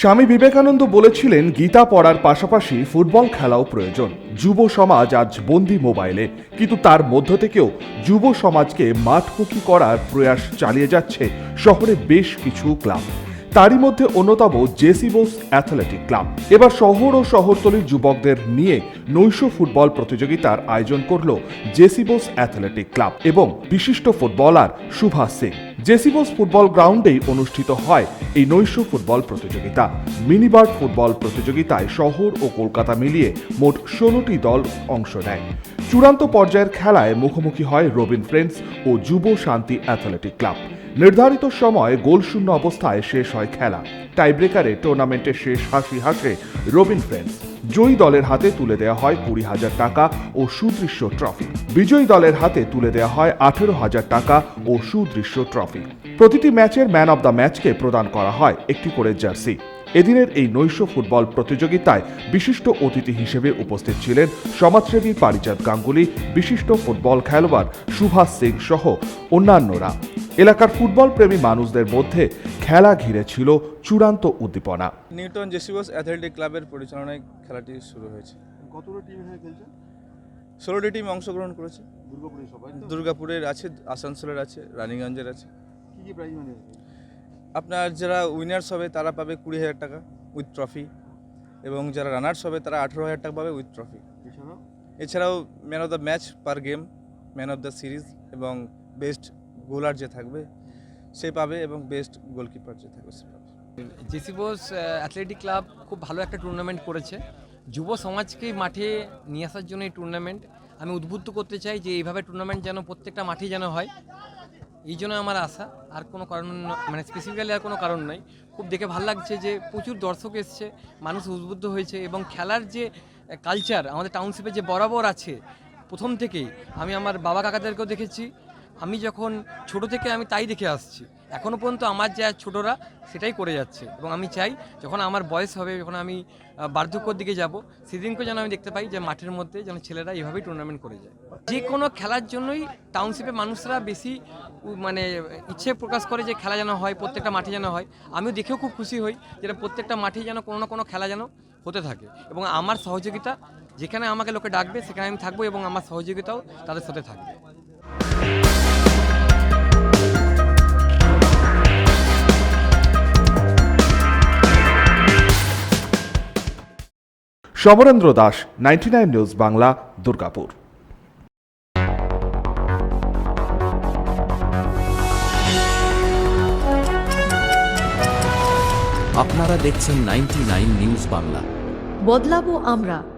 স্বামী বিবেকানন্দ বলেছিলেন, গীতা পড়ার পাশাপাশি ফুটবল খেলাও প্রয়োজন। যুব সমাজ আজ বন্দি মোবাইলে, কিন্তু তার মধ্য থেকেও যুব সমাজকে মাঠমুখী করার প্রয়াস চালিয়ে যাচ্ছে শহরে বেশ কিছু ক্লাব। তারই মধ্যে অন্যতম জেসি বোস অ্যাথলেটিক ক্লাব। এবার শহর ও শহরতলির যুবকদের নিয়ে নৈশ ফুটবল প্রতিযোগিতার আয়োজন করল জেসি বোস অ্যাথলেটিক ক্লাব এবং বিশিষ্ট ফুটবলার সুভাষ সিং। জেসিবোস ফুটবল গ্রাউন্ডেই অনুষ্ঠিত হয় এই নৈশ ফুটবল প্রতিযোগিতা। মিনিবার্ড ফুটবল প্রতিযোগিতায় শহর ও কলকাতা মিলিয়ে মোট ষোলোটি দল অংশ নেয়। চূড়ান্ত পর্যায়ের খেলায় মুখোমুখি হয় রবিন ফ্রেন্ডস ও যুব শান্তি অ্যাথলেটিক ক্লাব। নির্ধারিত সময় গোলশূন্য অবস্থায় শেষ হয় খেলা। টাইব্রেকারে টুর্নামেন্টের শেষ হাসি হাসে রবিন ফ্রেন্ডস জয়ী দলের হাতে তুলে দেওয়া হয় কুড়ি হাজার টাকা ও সুদৃশ্য ট্রফি। বিজয়ী দলের হাতে তুলে দেওয়া হয় আঠেরো হাজার টাকা ও সুদৃশ্য ট্রফি। প্রতিটি ম্যাচের ম্যান অব দ্য ম্যাচকে প্রদান করা হয় একটি করে জার্সি। এদিনের এই নৈশ ফুটবল প্রতিযোগিতায় বিশিষ্ট অতিথি হিসেবে উপস্থিত ছিলেন সমাজসেবী পারিজাত গাঙ্গুলি, বিশিষ্ট ফুটবল খেলোয়াড় সুভাষ সিং সহ অন্যান্যরা। এলাকার ফুটবল প্রেমী মানুষদের মধ্যে খেলা ঘিরে ছিল চূড়ান্ত উদ্দীপনা। নিউটন জেসিবস অ্যাথলেটিক ক্লাবের পরিচালনায় খেলাটি শুরু হয়েছে। কতটা টিম এখানে খেলছে? ষোলোটি টিম অংশগ্রহণ করেছে। দুর্গাপুরে সবাই দুর্গাপুরের আছে আসানসোলের আছে রানীগঞ্জের আছে। কি কি প্রাইজ মানি আপনার যারা উইনার্স হবে তারা পাবে কুড়ি হাজার টাকা উইথ ট্রফি এবং যারা রানার্স হবে তারা আঠেরো হাজার টাকা পাবে উইথ ট্রফি এছাড়াও? এছাড়াও man of the match per game man of the series এবং বেস্ট গোলার যে থাকবে, সে পাবে এবং বেস্ট গোলকিপার যে থাকবে, সে পাবে। জেসি বোস অ্যাথলেটিক ক্লাব খুব ভালো একটা টুর্নামেন্ট করেছে। যুব সমাজকে মাঠে নিয়ে আসার জন্য এই টুর্নামেন্ট আমি উদ্বুদ্ধ করতে চাই যে এইভাবে টুর্নামেন্ট যেন প্রত্যেকটা মাঠে যেন হয়। এই জন্য আমার আশা, আর কোনো কারণ মানে স্পেসিফিক্যালি আর কোনো কারণ নয় খুব দেখে ভালো লাগছে যে প্রচুর দর্শক এসছে, মানুষ উদ্বুদ্ধ হয়েছে এবং খেলার যে কালচার আমাদের টাউনশিপে যে বরাবর আছে, প্রথম থেকেই আমি আমার বাবা কাকাদেরকেও দেখেছি আমি যখন ছোট থেকে আমি তাই দেখে আসছি। এখনও পর্যন্ত আমার যা ছোটরা সেটাই করে যাচ্ছে এবং আমি চাই যখন আমার বয়স হবে, যখন আমি বার্ধক্যর দিকে যাব, সেদিনকে যেন আমি দেখতে পাই যে মাঠের মধ্যে যেন ছেলেরা এইভাবেই টুর্নামেন্ট করে যায়। যে কোনো খেলার জন্যই টাউনশিপে মানুষরা বেশি মানে ইচ্ছে প্রকাশ করে যে খেলা যেন হয়, প্রত্যেকটা মাঠে যেন হয়। আমিও দেখেও খুব খুশি হই যেটা প্রত্যেকটা মাঠে যেন কোনো না কোনো খেলা যেন হতে থাকে এবং আমার সহযোগিতা যেখানে আমাকে লোকে ডাকবে সেখানে আমি থাকব এবং আমার সহযোগিতাও তাদের সাথে থাকবে। Samarendra Das ninety news Bangla Durgapur. আপনারা দেখছেন নাইনটি নিউজ বাংলা। বদলাবো আমরা।